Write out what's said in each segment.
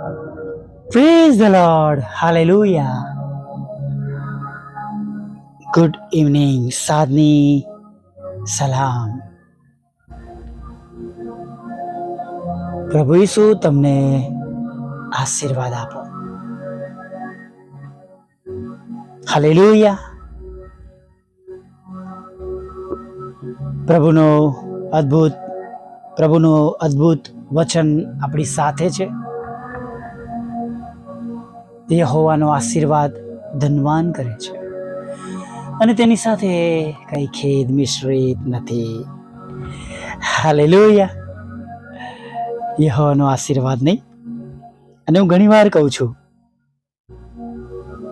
Praise the Lord. Hallelujah. Good evening સાદની સલામ પ્રભુ ઈસુ તમને આશીર્વાદ આપો. હાલેલુયા પ્રભુનો અદ્ભુત પ્રભુનો અદ્ભુત વચન આપણી સાથે છે. એ હોવાનો આશીર્વાદ ધનવાન કરે છે. અને તેની સાથે કઈ ખેદ મિશ્રિત નથી. હાલેલુયા. યહોવાનો આશીર્વાદ નહીં. અને હું ઘણીવાર કહું છું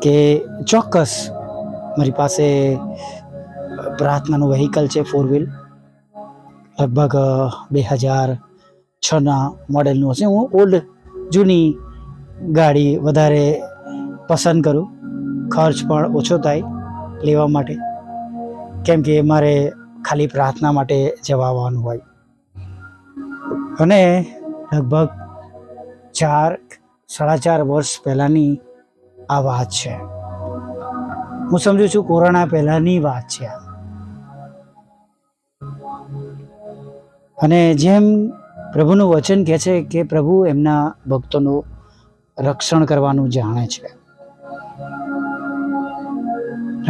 કે ચોક્કસ મારી પાસે પ્રાર્થનાનું વ્હીકલ છે ફોર વ્હીલ લગભગ બે હજાર છના મોડેલનું હશે. હું ઓલ્ડ જૂની ગાડી વધારે પસંદ કરું. ખર્ચ પણ ઓછો થાય લેવા માટે. કેમ કે મારે ખાલી પ્રાર્થના માટે જવા આવવાનું હોય. અને લગભગ ચાર, સાડા ચાર વર્ષ પહેલાંની આ વાત છે. હું સમજુ છું કોરોના પહેલાંની વાત છે અને જેમ પ્રભુનું વચન કહે છે કે પ્રભુ એમના ભક્તોનું રક્ષણ કરવાનું જાણે છે.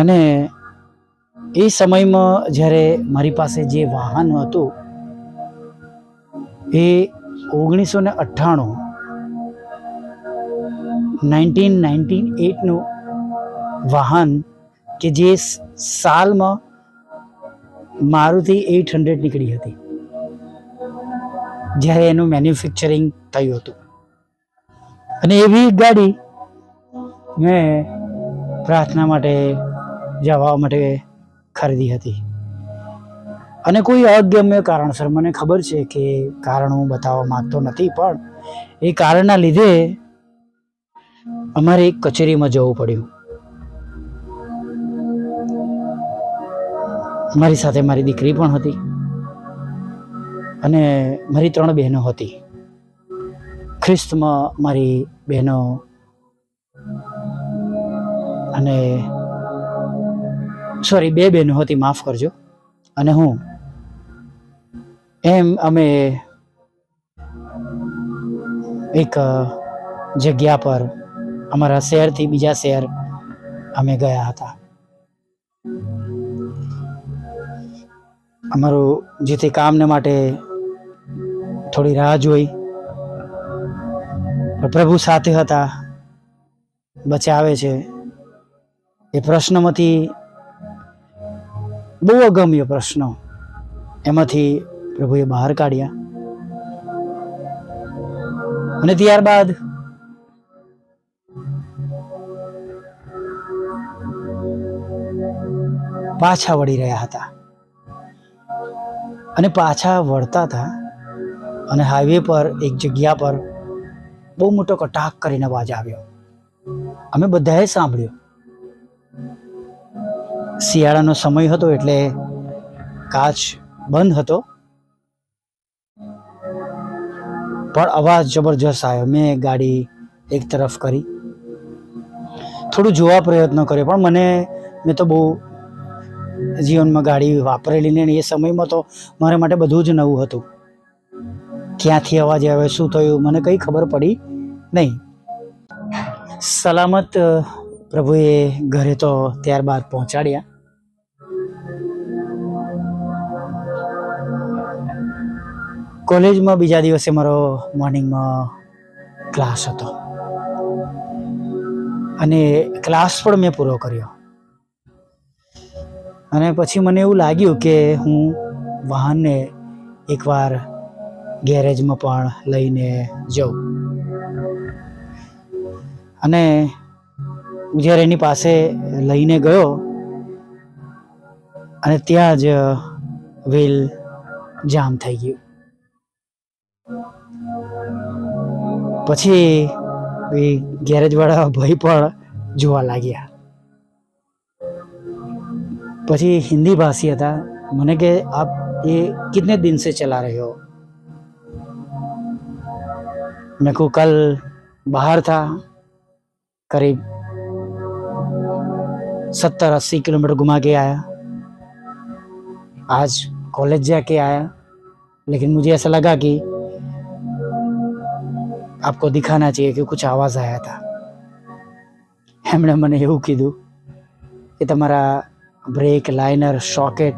અને એ સમયમાં જ્યારે મારી પાસે જે વાહન હતું, એ ઓગણીસો ને અઠ્ઠાણું, નાઇન્ટીન નાઇન્ટીન એટનું વાહન કે જે સાલમાં મારુતિ એઇટ હંડ્રેડ નીકળી હતી, જ્યારે એનું મેન્યુફેક્ચરિંગ થયું હતું. અને એવી ગાડી મેં પ્રાર્થના માટે જવા માટે ખરીદી હતી. અને કોઈ અગમ્ય કારણસર, મને ખબર છે કે કારણ હું બતાવવા માંગતો નથી, પણ એ કારણના લીધે અમારે એક કચેરીમાં જવું પડ્યું. મારી સાથે મારી દીકરી પણ હતી અને મારી ત્રણ બહેનો હતી. ખ્રિસ્તમાં મારી બહેનો અને સોરી, બે બહેનો હતી, માફ કરજો. અને હું, એમ અમે એક જગ્યા પર, અમારા શહેરથી બીજા શહેર અમે ગયા હતા. અમારું જેથી કામને માટે થોડી રાહ જોઈ. પ્રભુ સાથે હતા. બચાવે છે. એ પ્રશ્નમાંથી બહુ અગમ્ય પ્રશ્નો એમાંથી પ્રભુએ બહાર કાઢ્યા. અને ત્યારબાદ પાછા વળી રહ્યા હતા. અને પાછા વળતા હતા અને હાઈવે પર, એક જગ્યા પર બહુ મોટો કટાક કરીને અવાજ આવ્યો. અમે બધાએ સાંભળ્યો. શિયાળાનો સમય હતો એટલે કાચ બંધ હતો. પણ અવાજ જબરજસ્ત આવ્યો. મેં ગાડી એક તરફ કરી. થોડું જોવા પ્રયત્ન કર્યો, પણ મને, મેં તો બહુ જીવનમાં ગાડી વાપરેલી ને એ સમયમાં તો મારા માટે બધું જ નવું હતું. ક્યાંથી અવાજ આવે, શું થયું, મને કંઈ ખબર પડી નહીં. સલામત પ્રભુએ ઘરે તો ત્યારબાદ પહોંચાડ્યા. કોલેજમાં બીજા દિવસે મારો મોર્નિંગમાં ક્લાસ હતો. અને ક્લાસ પણ મેં પૂરો કર્યો. અને પછી મને એવું લાગ્યું કે હું વાહનને એકવાર ગેરેજમાં પણ લઈને જાઉં. અને હું જ્યારે એની પાસે લઈને ગયો, અને ત્યાં જ વ્હીલ જામ થઈ ગયું. પછી એ ગેરેજવાળા ભાઈ પણ જોવા લાગ્યા પછી हिंदी भाषी था मैंने कि आप ये कितने दिन से चला रहे हो मेरे को कल बाहर था करीब सत्तर अस्सी किलोमीटर घुमा के आया आज कॉलेज जाके आया लेकिन मुझे ऐसा लगा कि आपको दिखाना चाहिए कि कुछ आवाज आया था એમણે મને એવું કીધું કે તમારા બ્રેક લાઇનર શોકેટ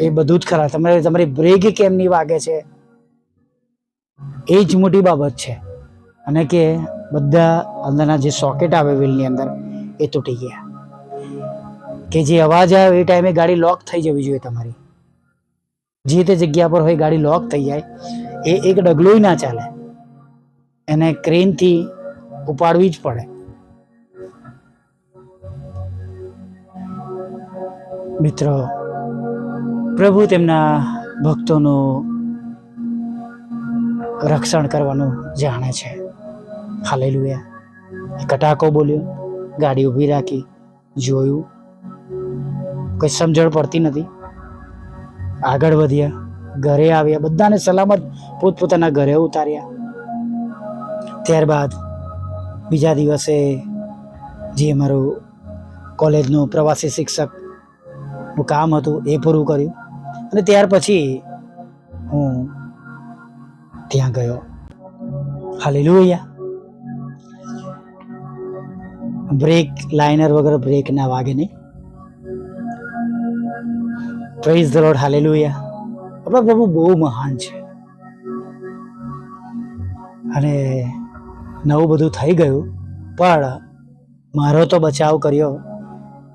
એ બધું જ ખરા તમારે તમારી બ્રેક કેમ નહીં વાગે છે એ જ મોટી બાબત છે અને કે બધા અંદરના જે સોકેટ આવે વ્હીલની અંદર એ તૂટી ગયા કે જે અવાજ આવે એ ટાઈમે ગાડી લોક થઈ જવી જોઈએ તમારી જે તે જગ્યા પર હોય ગાડી લોક થઈ જાય એ એક ડગલું ના ચાલે. એને ક્રેનથી ઉપાડવી જ પડે. મિત્રો, પ્રભુ તેમના ભક્તોનું રક્ષણ કરવાનું જાણે છે. હાલેલુયા. એ કટાકો બોલ્યો, ગાડી ઊભી રાખી, જોયું. કોઈ સમજણ પડતી નથી. આગળ વધ્યા. ઘરે આવ્યા. બધાને સલામત પોતપોતાના ઘરે ઉતાર્યા. ત્યારબાદ બીજા દિવસે જે અમારું કોલેજનું પ્રવાસી શિક્ષકનું કામ હતું એ પૂરું કર્યું. અને ત્યાર પછી હું ત્યાં ગયો. હાલેલુયા. બ્રેક, લાઇનર વગર બ્રેક ના વાગે નહીં. Praise the lord hallelujah. આપણા પ્રભુ બહુ મહાન છે. અને નવું બધું થઈ ગયું, પણ મારો તો બચાવ કર્યો,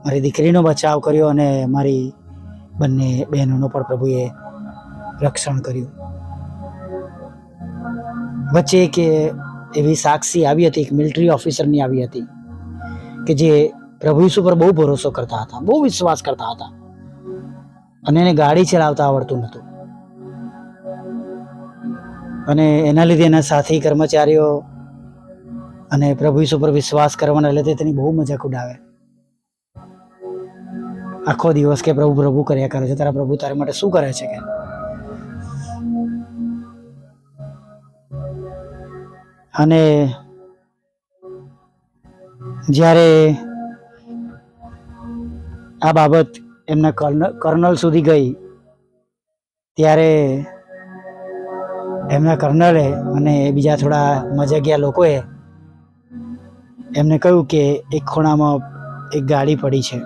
મારી દીકરીનો બચાવ કર્યો અને મારી બંને બહેનોનો પણ પ્રભુએ રક્ષણ કર્યું. વચ્ચે એક એવી સાક્ષી આવી હતી, એક મિલિટરી ઓફિસરની આવી હતી, કે જે પ્રભુ ઈસુ પર બહુ ભરોસો કરતા હતા, બહુ વિશ્વાસ કરતા હતા. અને એને ગાડી ચલાવતા આવડતું નહોતું. અને એના લીધે એના સાથી, કર્મચારીઓ અને પ્રભુ ઈસુ પર વિશ્વાસ કરવાના લીધે તેની બહુ મજાક ઉડાવે. આખો દિવસ કે પ્રભુ પ્રભુ કર્યા કરે છે. તારા પ્રભુ તારા માટે શું કરે છે કે? અને જ્યારે આ બાબત એમના કર્ન- કર્નલ સુધી ગઈ, ત્યારે એમના કર્નલે અને બીજા થોડા મજાગ્યા લોકોએ એમને કહ્યું કે એક ખૂણામાં એક ગાડી પડી છે.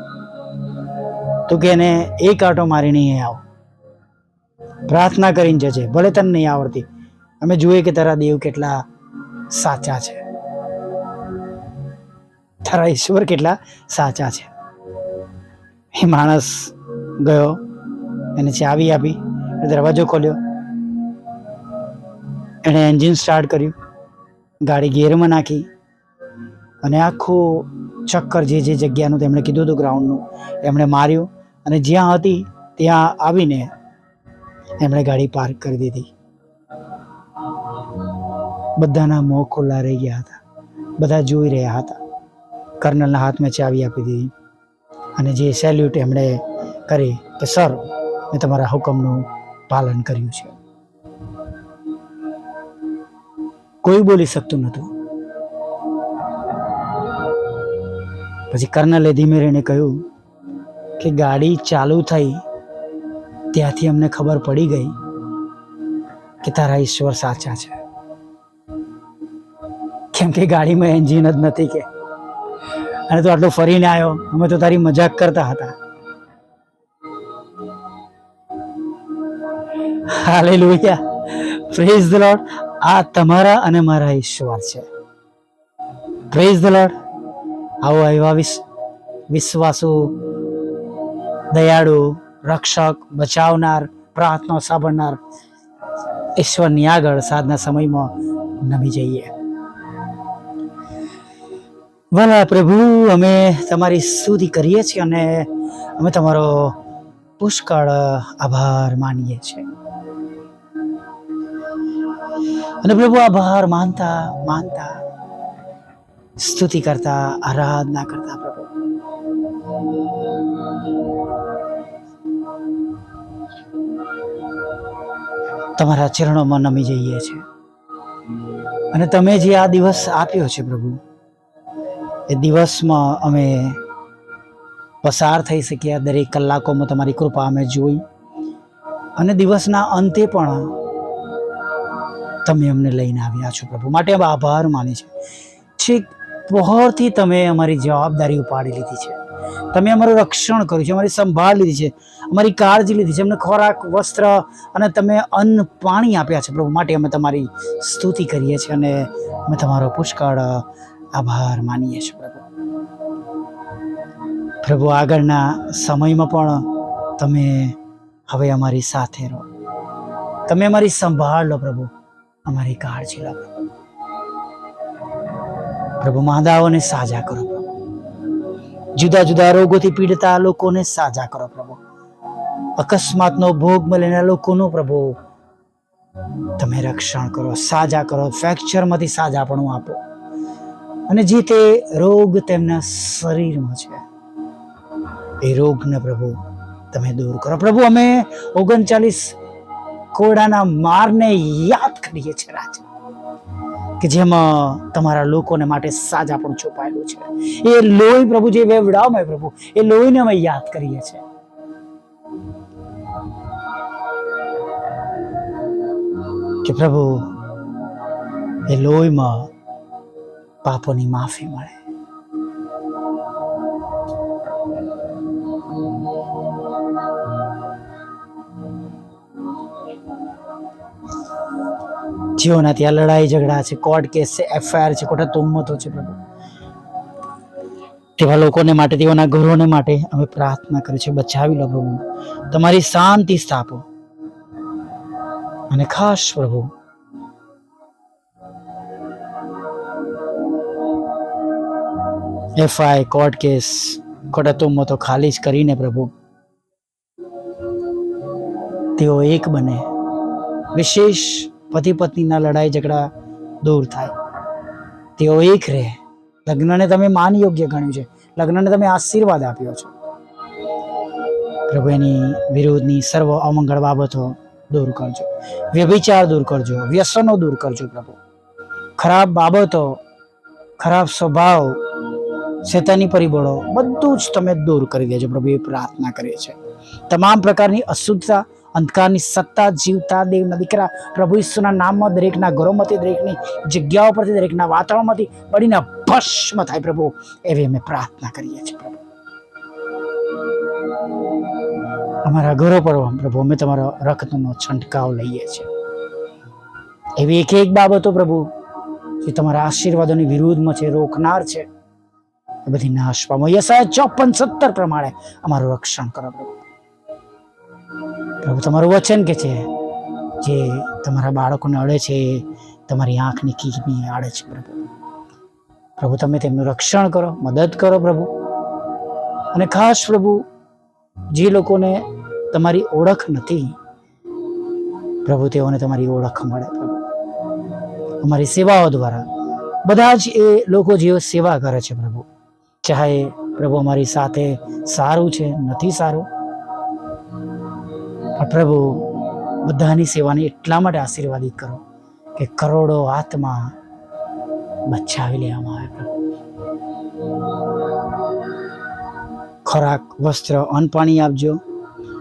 તો કે એને એક આંટો મારીને અહીં આવો. પ્રાર્થના કરીને જજે, ભલે તને નહીં આવડતી. અમે જોઈએ કે તારા દેવ કેટલા સાચા છે. તારા ઈશ્વર કેટલા સાચા છે. એ માણસ ગયો, એને ચાવી આપી, દરવાજો ખોલ્યો. એણે એન્જિન સ્ટાર્ટ કર્યું. ગાડી ગેરમાં નાખી અને આખું ચક્કર જે જે જગ્યાનું તેમણે કીધું હતું ગ્રાઉન્ડનું એમણે માર્યું અને જ્યાં હતી ત્યાં આવીને એમણે ગાડી પાર્ક કરી દીધી. બધાના મોં ખુલ્લા રહી ગયા હતા. બધા જોઈ રહ્યા હતા. કર્નલના હાથમાં ચાવી આપી દીધી અને જે સેલ્યુટ એમણે કરી કે સર મેં તમારા હુકમનું પાલન કર્યું છે. કોઈ બોલી શકતું નહોતું. પછી કર્નલે ધીમે રહીને કહ્યું કે ગાડી ચાલુ થઈ, ત્યાંથી અમને ખબર પડી ગઈ કે તારા ઈશ્વર સાચા છે. કેમ કે ગાડીમાં એન્જિન જ નથી કે. અને તું આટલો ફરીને આવ્યો, અમે તો તારી મજાક કરતા હતા. હાલેલુયા. પ્રેઝ ધ લોર્ડ આ તમારા અને મારા ઈશ્વર છે. પ્રેઝ ધ લોર્ડ આવો એવા વિશ વિશ્વાસુ, દયાળુ, રક્ષક, બચાવનાર, પ્રાર્થના સાંભળનાર ઈશ્વરની આગળ સાધના સમયમાં નમી જઈએ. ભલા પ્રભુ, અમે તમારી સ્તુતિ કરીએ છીએ અને અમે તમારો પુષ્કળ આભાર માનીએ છીએ. અને પ્રભુ આભાર, માનતા માનતા. સ્તુતિ કરતા, આરાધના કરતા પ્રભુ. તમારા ચરણોમાં નમી જઈએ છીએ. અને તમે જે આ દિવસ આપ્યો છે પ્રભુ, એ દિવસમાં અમે પસાર થઈ શક્યા દરેક કલાકોમાં તમારી કૃપા અમે જોઈ. અને દિવસના અંતે પણ તમે અમને લઈને આવ્યા છો પ્રભુ. માટે આભાર માની છે. છેક પહોરથી તમે અમારી જવાબદારી ઉપાડી લીધી છે. તમે અમારું રક્ષણ કર્યું છે, અમારી સંભાળ લીધી છે, અમારી કાળજી લીધી છે, અમને ખોરાક, વસ્ત્ર અને તમે અન્ન પાણી આપ્યા છે પ્રભુ. માટે અમે તમારી સ્તુતિ કરીએ છીએ અને અમે તમારો પુષ્કળ આભાર માનીએ છીએ પ્રભુ. પ્રભુ, આગળના સમયમાં પણ તમે હવે અમારી સાથે રહો. તમે અમારી સંભાળ લો પ્રભુ. અમારી કાળજી લો પ્રભુ. પ્રભુ, માંદાઓને સાજા કરો પ્રભુ. જુદા જુદા રોગોથી પીડતા લોકોને સાજા કરો પ્રભુ. અકસ્માતનો ભોગ મળેલા લોકોનો પ્રભુ, તમે રક્ષણ કરો, સાજા કરો, ફ્રેક્ચરમાંથી સાજાપણું આપો. અને જે તે રોગ તેમના શરીરમાં છે, એ રોગને પ્રભુ, તમે દૂર કરો. પ્રભુ, અમે ઓગણચાલીસ કોડાના મારને યાદ કરીએ છીએ રાજા કે જેમાં તમારા લોકોને માટે સાજા પણ છુપાયેલું છે. એ લોહી પ્રભુ જે વેવડાવમાં પ્રભુ, એ લોહીને અમે યાદ કરીએ છીએ. કે પ્રભુ, એ લોહીમાં પાપોની માફી મળે. જેઓના ત્યાં લડાઈ ઝઘડા છે કોર્ટ કેસ છે એફઆઈઆર છે, ખોટા તુમ્મતો છે પ્રભુ. તેવા લોકોને માટે તેઓના ઘરોને માટે અમે પ્રાર્થના કરી છે બચાવી લો પ્રભુ. તમારી શાંતિ સ્થાપો. અને ખાસ પ્રભુ એફઆઈ કોર્ટ કેસ ખોટા તુમ્મતો ખાલી જ કરીને પ્રભુ. તેઓ એક બને. વિશેષ પતિ પત્નીના લડાઈ ઝઘડા દૂર થાય. તેઓ એક રહે. લગ્નને તમે માન યોગ્ય ગણ્યું છે. લગ્નને તમે આશીર્વાદ આપ્યો છો. પ્રભુ એની વિરોધની સર્વ અમંગળ બાબતો દૂર કરજો. વ્યભિચાર દૂર કરજો. વ્યસનો દૂર કરજો પ્રભુ. ખરાબ બાબતો, ખરાબ સ્વભાવ, શેતાની પરિબળો બધું જ તમે દૂર કરી દેજો પ્રભુ. એ પ્રાર્થના કરીએ છીએ. તમામ પ્રકારની અશુદ્ધતા અંધકારની સત્તા જીવતા દેવના દીકરા પ્રભુ ઈસુના નામમાં દરેકના ઘરોમાંથી, દરેકની જગ્યાઓ પરથી, દરેકના વાતાવરણમાંથી બળીને ભસ્મ થાય પ્રભુ. એવી અમે પ્રાર્થના કરીએ છીએ પ્રભુ. અમારા ઘરો પર પ્રભુ. અમે તમારા રક્તનો છંટકાવ લઈએ છીએ. એવી એક એક બાબતો પ્રભુ, જે તમારા આશીર્વાદોની વિરુદ્ધમાં છે, રોકનાર છે. એ બધી નાશ પામો. યસાય ચોપન સત્તર પ્રમાણે અમારું રક્ષણ કરો પ્રભુ. પ્રભુ, તમારું વચન કે છે જે તમારા બાળકોને અડે છે, તમારી આંખની કીકની આડે છે પ્રભુ. પ્રભુ, તમે તેમનું રક્ષણ કરો, મદદ કરો પ્રભુ. અને ખાસ પ્રભુ, જે લોકોને તમારી ઓળખ નથી, પ્રભુ, તેઓને તમારી ઓળખ મળે પ્રભુ. અમારી સેવાઓ દ્વારા. બધા જ એ લોકો જેઓ સેવા કરે છે પ્રભુ. ચાહે પ્રભુ અમારી સાથે સારું છે, નથી સારું પ્રભુ બધાની સેવાને એટલા માટે આશીર્વાદિત કરો કે કરોડો આત્મા બચાવી લેવામાં આવે પ્રભુ. ખોરાક, વસ્ત્ર, અન્ન પાણી આપજો.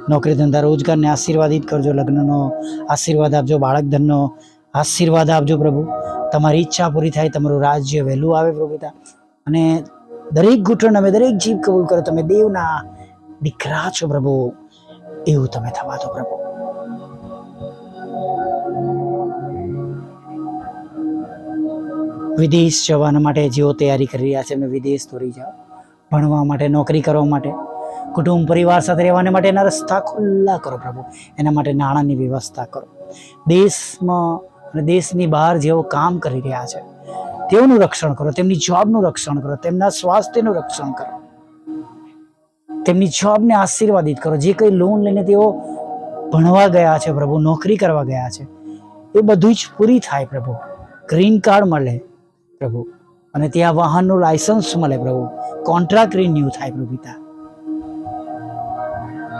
નોકરી ધંધા, રોજગારને આશીર્વાદિત કરજો. લગ્નનો આશીર્વાદ આપજો. બાળક ધનનો આશીર્વાદ આપજો પ્રભુ. તમારી ઈચ્છા પૂરી થાય, તમારું રાજ્ય વહેલું આવે પ્રભુ અને દરેક ઘૂંટણ અમે દરેક જીભ કબૂલ કરો. તમે દેવના દીકરા છો પ્રભુ. એવું તમે થવા દો પ્રભુ. વિદેશ જવાના માટે જેઓ તૈયારી કરી રહ્યા છે એમને વિદેશ દોરી જાઓ. ભણવા માટે, નોકરી કરવા માટે, કુટુંબ પરિવાર સાથે રહેવાને માટે એના રસ્તા ખુલ્લા કરો પ્રભુ. એના માટે નાણાંની વ્યવસ્થા કરો. દેશમાં અને દેશની બહાર જેઓ કામ કરી રહ્યા છે, તેઓનું રક્ષણ કરો, તેમની જોબનું રક્ષણ કરો, તેમના સ્વાસ્થ્યનું રક્ષણ કરો. તેમની જોબને આશીર્વાદિત કરો. જે કંઈ લોન લઈને તેઓ ભણવા ગયા છે પ્રભુ, નોકરી કરવા ગયા છે, એ બધું જ પૂરી થાય પ્રભુ. ગ્રીન કાર્ડ મળે પ્રભુ અને ત્યાં વાહનનું લાયસન્સ મળે પ્રભુ. કોન્ટ્રાક્ટ રિન્યુ થાય પ્રભુ પિતા.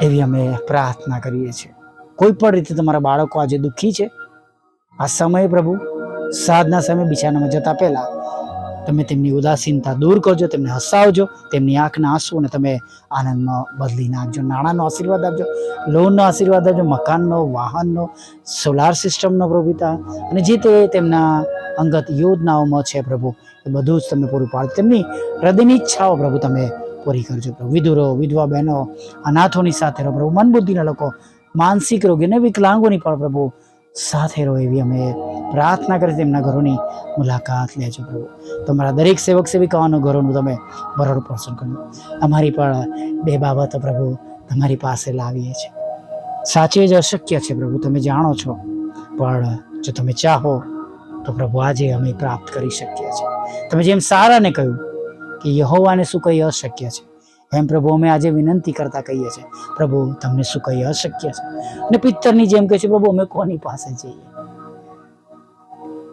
એવી અમે પ્રાર્થના કરીએ છીએ. કોઈ પણ રીતે તમારા બાળકો આજે દુઃખી છે, આ સમયે પ્રભુ, સાધના સમયે બિછાનામાં જતા પહેલા તમે તેમની ઉદાસીનતા દૂર કરજો, તેમને હસાવજો, તેમની આંખના આંસુને તમે આનંદમાં બદલી નાખજો, નાણાંનો આશીર્વાદ આપજો, લોનનો આશીર્વાદ આપજો, મકાનનો, વાહનનો સોલાર સિસ્ટમનો પ્રભુતા. અને જે તે તેમના અંગત યોજનાઓમાં છે પ્રભુ, એ બધું જ તમે પૂરું પાડો. તેમની હૃદયની ઈચ્છાઓ પ્રભુ તમે પૂરી કરજો. પ્રભુ, વિધુરો, વિધવા બહેનો, અનાથોની સાથે રહો. પ્રભુ, મનબુદ્ધિના લોકો, માનસિક રોગી અને વિકલાંગોની પણ પ્રભુ સાથે રહો એવી અમે પ્રાર્થના કરી તેમના ઘરોની મુલાકાત લેજો પ્રભુ. તમારા દરેક સેવક સેવિકાઓનું ઘરોનું તમે ભરણ પોષણ કરો. અમારી પણ બે બાબતો પ્રભુ તમારી પાસે લાવીએ છીએ. સાચે જ અશક્ય છે પ્રભુ, તમે જાણો છો. પણ જો તમે ચાહો, તો પ્રભુ આજે અમે પ્રાપ્ત કરી શકીએ છીએ. તમે જેમ સારાને કહ્યું કે યહોવાને શું કંઈ અશક્ય છે. એમ પ્રભુ અમે આજે વિનંતી કરતા કહીએ છીએ, પ્રભુ, તમને શું કંઈ અશક્ય છે. અને પિત્તરની જેમ કહે છે, પ્રભુ, અમે કોની પાસે જઈએ?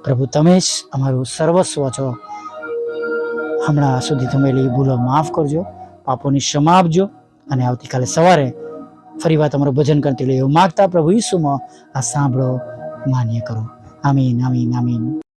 પ્રભુ, તમે જ અમારું સર્વસ્વ છો. હમણાં સુધી થમેલી ભૂલો માફ કરજો, પાપોની ક્ષમા આપજો અને આવતીકાલે સવારે ફરી વાર તમારું ભજન કરતી લઈ એવું માગતા પ્રભુ ઈસુમાં આ સાંભળો, માન્ય કરો. આમીન આમીન આમીન.